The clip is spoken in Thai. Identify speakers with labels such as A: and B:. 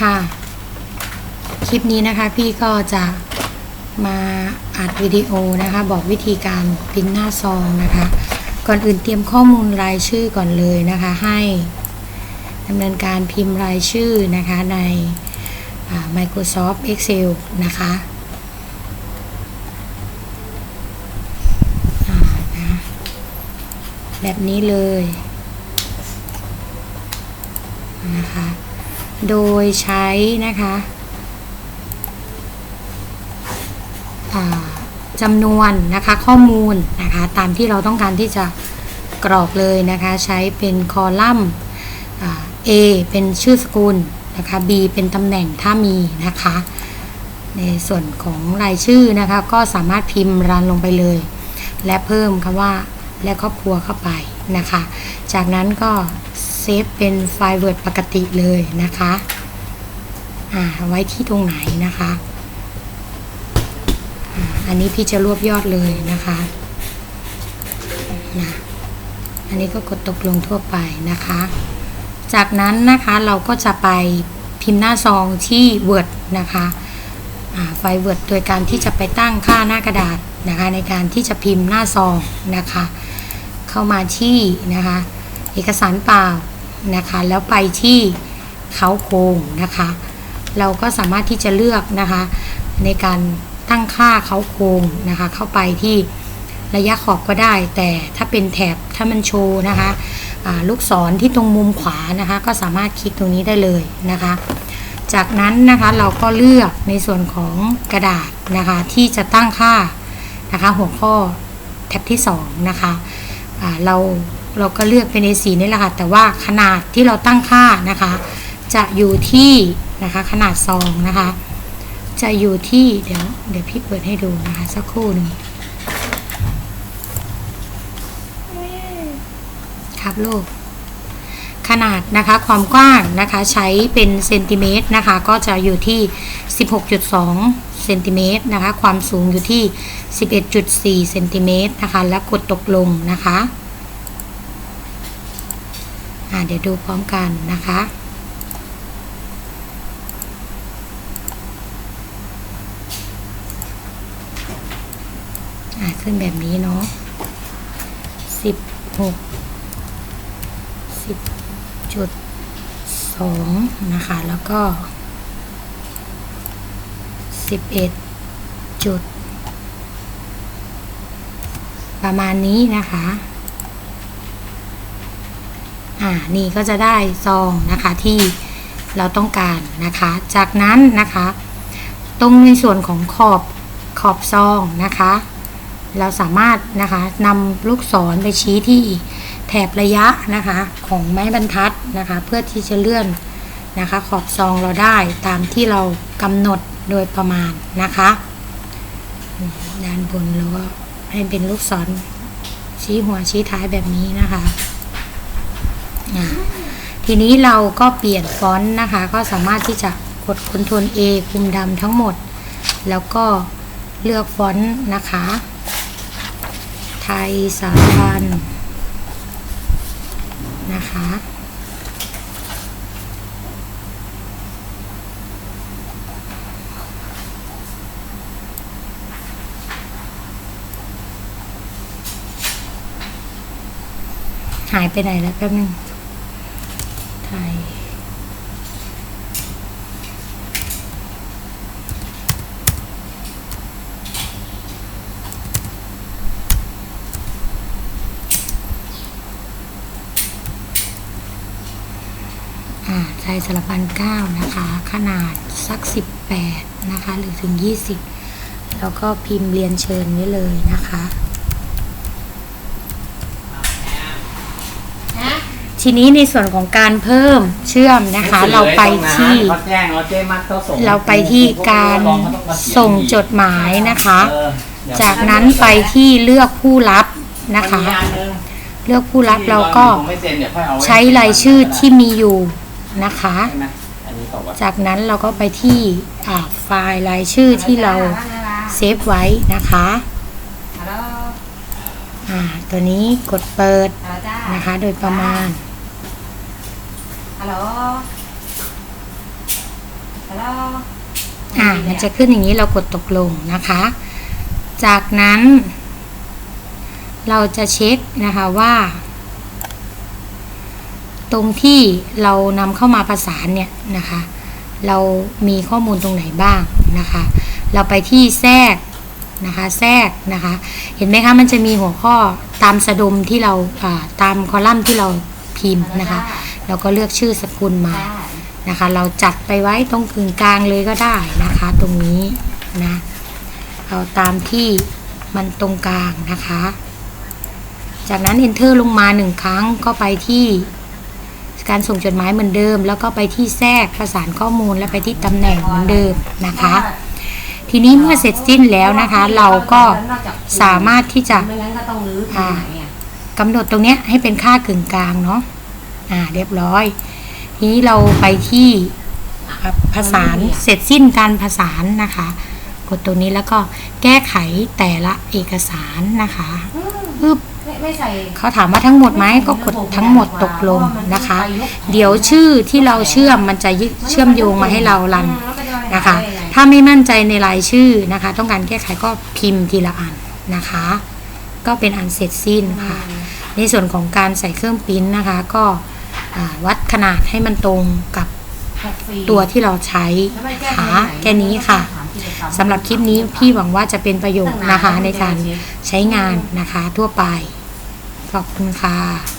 A: ค่ะ คลิปนี้นะคะพี่ก็จะมาอัดวิดีโอนะคะ บอกวิธีการพิมพ์หน้าซองนะคะ ก่อนอื่นเตรียมข้อมูลรายชื่อก่อนเลยนะคะ ให้ดำเนินการพิมพ์รายชื่อนะคะใน Microsoft Excel นะคะแบบนี้เลยนะคะ โดยใช้นะคะจำนวนนะคะข้อมูลนะคะตามที่เราต้องการที่จะกรอกเลยนะคะใช้เป็นคอลัมน์ A เป็นชื่อสกุลนะคะ B เป็นตำแหน่งถ้ามีนะคะ ในส่วนของรายชื่อนะคะก็สามารถพิมพ์รันลงไปเลย และเพิ่มคำว่าและครอบครัวเข้าไปนะคะ จากนั้นก็ ซฟเป็นไฟล์ Word ปกติเลยนะคะอ่าไว้ที่ตรงไหนนะคะอ่าอันนี้พี่จะรวบยอดเลยนะคะนะอันนี้ก็กดตกลงทั่วไปนะคะ จากนั้นนะคะเราก็จะไปพิมพ์หน้าซองที่ Word นะคะอ่าไฟล์ Word โดยการที่จะไปตั้งค่าหน้ากระดาษนะคะในการที่จะพิมพ์หน้าซองนะคะ เข้ามาที่นะคะ เอกสารเปล่า นะคะ แล้วไปที่เขาโครงนะคะ เราก็สามารถที่จะเลือกนะคะ ในการตั้งค่าเขาโครงนะคะ เข้าไปที่ระยะขอบก็ได้ แต่ถ้าเป็นแถบถ้ามันโชว์นะคะลูกศรที่ตรงมุมขวานะคะ ก็สามารถคลิกตรงนี้ได้เลยนะคะ จากนั้นนะคะเราก็เลือกในส่วนของกระดาษนะคะที่จะตั้งค่านะคะ หัวข้อแท็บที่2นะคะ เราเราก็เลือกเป็น A4 นี่แหละค่ะ แต่ว่าขนาดที่เราตั้งค่านะคะ จะอยู่ที่นะคะขนาดซองนะคะ จะอยู่ที่เดี๋ยวเดี๋ยวพี่เปิดให้ดูนะคะ สักครู่หนึ่งครับลูกขนาดนะคะความกว้างนะคะใช้เป็นเซนติเมตรนะคะ ก็จะอยู่ที่ 16.2 เซนติเมตรนะคะ ความสูงอยู่ที่ 11.4เซนติเมตรนะคะ แล้วกดตกลงนะคะอ่าเดี๋ยวดูพร้อมกันนะคะอ่าขึ้นแบบนี้เนาะสิบหกสิบจุดสองนะคะ แล้วก็ สิบเอ็ดจุด ประมาณนี้นะคะ อ่า นี่ก็จะได้ซองนะคะที่เราต้องการนะคะ จากนั้นนะคะ ตรงในส่วนของขอบขอบซองนะคะ เราสามารถนะคะนำลูกศรไปชี้ที่แถบระยะนะคะของไม้บรรทัดนะคะ เพื่อที่จะเลื่อนนะคะ ขอบซองเราได้ตามที่เรากำหนด โดยประมาณนะคะ ด้านบนเราก็ให้เป็นลูกศรชี้หัวชี้ท้ายแบบนี้นะคะทีนี้เราก็เปลี่ยนฟอนต์นะคะ ก็สามารถที่จะกด Ctrl A คุมดำทั้งหมด แล้วก็เลือกฟอนต์นะคะ ไทยสาพันนะคะ หายไปไหนแล้วแป๊บนึงไทยอ่าไทยสารพันเก้านะคะ ขนาดสักสิบแปดนะคะ หรือถึงยี่สิบแล้วก็พิมพ์เรียนเชิญไว้เลยนะคะ ทีนี้ในส่วนของการเพิ่มเชื่อมนะคะ เราไปที่
B: เขาแจ้งเราเจ้มัดเขาส่ง
A: เราไปที่การส่งจดหมายนะคะ
B: เออเดี๋ยว
A: จากนั้นไปที่เลือกผู้รับนะคะ
B: มัมีอันึง
A: เลือกผู้รับเราก็
B: ผมไม่เซ็นเดี๋ยวค่อยเอาไว้
A: ใช้รายชื่อที่มีอยู่นะคะ
B: ใช่ไหมอันนี้บอกว่า
A: จากนั้นเราก็ไปที่อ่าไฟล์รายชื่อที่เราเซฟไว้นะคะ
C: ฮัลโหล
A: อ่าตัวนี้กดเปิด
C: ฮัลโหลจ้า
A: นะคะ โดยประมาณ
C: ฮัลโหลแล้ว
A: อ่ามันจะขึ้นอย่างนี้เรากดตกลงนะคะ จากนั้น เราจะเช็คนะคะว่า ตรงที่เรานำเข้ามาประสานเนี่ยนะคะ เรามีข้อมูลตรงไหนบ้างนะคะ เราไปที่แทรกนะคะแทรกนะคะ เห็นไหมคะมันจะมีหัวข้อตามสะดมที่เราอ่าตามคอลัมน์ที่เราพิมพ์นะคะ เราก็เลือกชื่อสกุลมานะคะ เราจัดไปไว้ตรงกึ่งกลางเลยก็ได้นะคะ ตรงนี้นะเอาตามที่มันตรงกลางนะคะ จากนั้น enter ลงมาหนึ่งครั้งก็ไปที่การส่งจดหมายเหมือนเดิม แล้วก็ไปที่แทรกประสานข้อมูลและไปที่ตำแหน่งเหมือนเดิมนะคะ ทีนี้เมื่อเสร็จสิ้นแล้วนะคะ เราก็สามารถที่จะ
C: ไม่งั้นก็ต้องรื้อทำใหม่อะ
A: กำหนดตรงเนี้ยให้เป็นค่ากึ่งกลางเนาะ อ่าเรียบร้อย ทีนี้เราไปที่อะผสานเสร็จสิ้นการผสานนะคะ กดตรงนี้แล้วก็แก้ไขแต่ละเอกสารนะคะปึ๊บ
C: ไม่ไม่ใส่
A: เขาถามว่าทั้งหมดไหมก็กดทั้งหมดตกลงนะคะ เดี๋ยวชื่อที่เราเชื่อมมันจะยึดเชื่อมโยงมาให้เรารันนะคะ ถ้าไม่มั่นใจในรายชื่อนะคะ ต้องการแก้ไขก็พิมพ์ทีละอันนะคะ ก็เป็นอันเสร็จสิ้นค่ะ ในส่วนของการใส่เครื่องปริ้นนะคะ ก็อ่า วัดขนาดให้มันตรงกับตัวที่เราใช้นะคะแค่นี้ค่ะสำหรับคลิปนี้พี่หวังว่าจะเป็นประโยชน์นะคะในการใช้งานนะคะทั่วไป ขอบคุณค่ะ